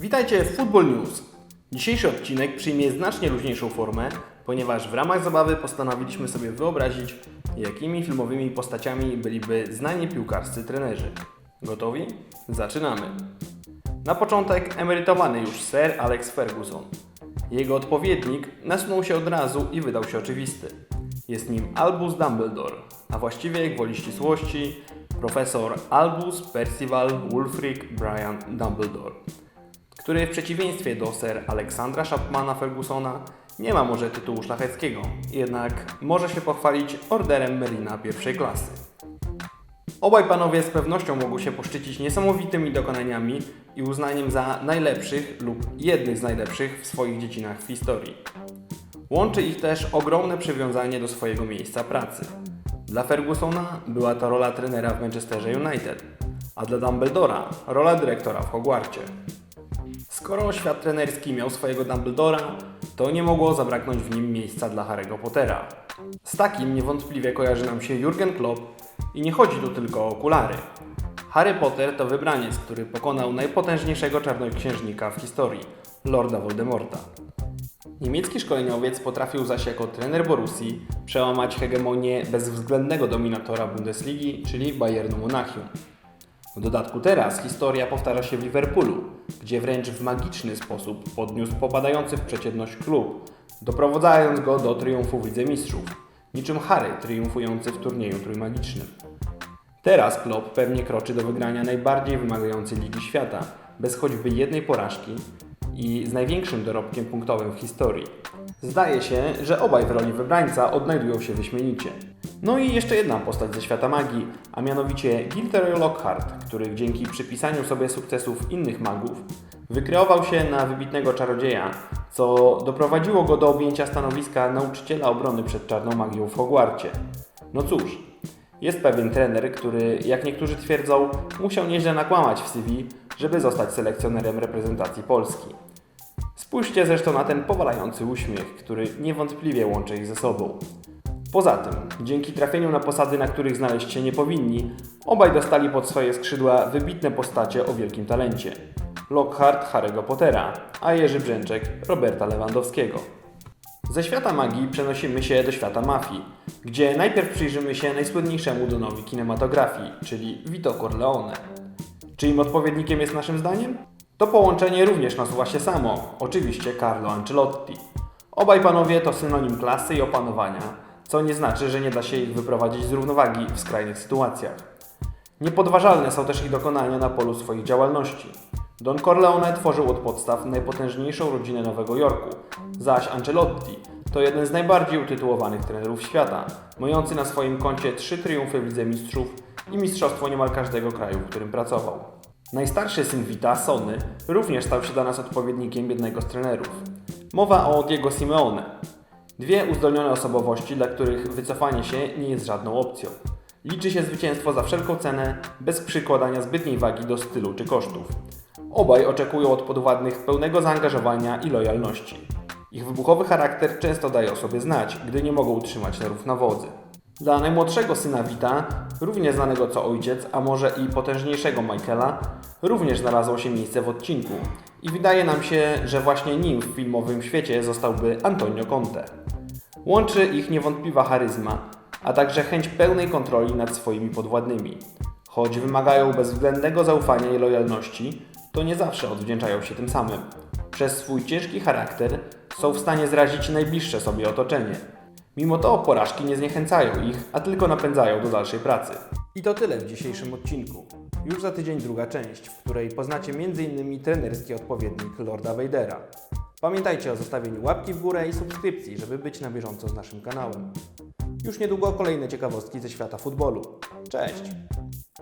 Witajcie w Football News. Dzisiejszy odcinek przyjmie znacznie luźniejszą formę, ponieważ w ramach zabawy postanowiliśmy sobie wyobrazić, jakimi filmowymi postaciami byliby znani piłkarscy trenerzy. Gotowi? Zaczynamy. Na początek emerytowany już Sir Alex Ferguson. Jego odpowiednik nasunął się od razu i wydał się oczywisty. Jest nim Albus Dumbledore, a właściwie gwoli ścisłości profesor Albus Percival Wulfric Brian Dumbledore który w przeciwieństwie do Sir Aleksandra Chapmana Fergusona nie ma może tytułu szlacheckiego, jednak może się pochwalić orderem Merlina pierwszej klasy. Obaj panowie z pewnością mogą się poszczycić niesamowitymi dokonaniami i uznaniem za najlepszych lub jednych z najlepszych w swoich dziedzinach w historii. Łączy ich też ogromne przywiązanie do swojego miejsca pracy. Dla Fergusona była to rola trenera w Manchesterze United, a dla Dumbledora rola dyrektora w Hogwarcie. Skoro świat trenerski miał swojego Dumbledora, to nie mogło zabraknąć w nim miejsca dla Harry'ego Pottera. Z takim niewątpliwie kojarzy nam się Jurgen Klopp i nie chodzi tu tylko o okulary. Harry Potter to wybraniec, który pokonał najpotężniejszego czarnoksiężnika w historii, Lorda Voldemorta. Niemiecki szkoleniowiec potrafił zaś jako trener Borussii przełamać hegemonię bezwzględnego dominatora Bundesligi, czyli Bayernu Monachium. W dodatku teraz historia powtarza się w Liverpoolu, gdzie wręcz w magiczny sposób podniósł popadający w przeciętność klub, doprowadzając go do triumfu w Lidze Mistrzów, niczym Harry triumfujący w turnieju trójmagicznym. Teraz Klopp pewnie kroczy do wygrania najbardziej wymagającej Ligi Świata, bez choćby jednej porażki i z największym dorobkiem punktowym w historii. Zdaje się, że obaj w roli wybrańca odnajdują się wyśmienicie. No i jeszcze jedna postać ze świata magii, a mianowicie Gilderoy Lockhart, który dzięki przypisaniu sobie sukcesów innych magów wykreował się na wybitnego czarodzieja, co doprowadziło go do objęcia stanowiska nauczyciela obrony przed czarną magią w Hogwarcie. No cóż, jest pewien trener, który, jak niektórzy twierdzą, musiał nieźle nakłamać w CV, żeby zostać selekcjonerem reprezentacji Polski. Spójrzcie zresztą na ten powalający uśmiech, który niewątpliwie łączy ich ze sobą. Poza tym, dzięki trafieniu na posady, na których znaleźć się nie powinni, obaj dostali pod swoje skrzydła wybitne postacie o wielkim talencie. Lockhart Harry'ego Pottera, a Jerzy Brzęczek Roberta Lewandowskiego. Ze świata magii przenosimy się do świata mafii, gdzie najpierw przyjrzymy się najsłynniejszemu donowi kinematografii, czyli Vito Corleone. Czyim odpowiednikiem jest naszym zdaniem? To połączenie również nasuwa się samo, oczywiście Carlo Ancelotti. Obaj panowie to synonim klasy i opanowania, co nie znaczy, że nie da się ich wyprowadzić z równowagi w skrajnych sytuacjach. Niepodważalne są też ich dokonania na polu swoich działalności. Don Corleone tworzył od podstaw najpotężniejszą rodzinę Nowego Jorku, zaś Ancelotti to jeden z najbardziej utytułowanych trenerów świata, mający na swoim koncie trzy triumfy w Lidze Mistrzów i mistrzostwo niemal każdego kraju, w którym pracował. Najstarszy syn Vita, Sony, również stał się dla nas odpowiednikiem jednego z trenerów. Mowa o Diego Simeone. Dwie uzdolnione osobowości, dla których wycofanie się nie jest żadną opcją. Liczy się zwycięstwo za wszelką cenę, bez przykładania zbytniej wagi do stylu czy kosztów. Obaj oczekują od podwładnych pełnego zaangażowania i lojalności. Ich wybuchowy charakter często daje o sobie znać, gdy nie mogą utrzymać nerwów na wodzy. Dla najmłodszego syna Wita, równie znanego co ojciec, a może i potężniejszego Michaela, również znalazło się miejsce w odcinku. I wydaje nam się, że właśnie nim w filmowym świecie zostałby Antonio Conte. Łączy ich niewątpliwa charyzma, a także chęć pełnej kontroli nad swoimi podwładnymi. Choć wymagają bezwzględnego zaufania i lojalności, to nie zawsze odwdzięczają się tym samym. Przez swój ciężki charakter są w stanie zrazić najbliższe sobie otoczenie. Mimo to porażki nie zniechęcają ich, a tylko napędzają do dalszej pracy. I to tyle w dzisiejszym odcinku. Już za tydzień druga część, w której poznacie m.in. trenerski odpowiednik Lorda Vadera. Pamiętajcie o zostawieniu łapki w górę i subskrypcji, żeby być na bieżąco z naszym kanałem. Już niedługo kolejne ciekawostki ze świata futbolu. Cześć!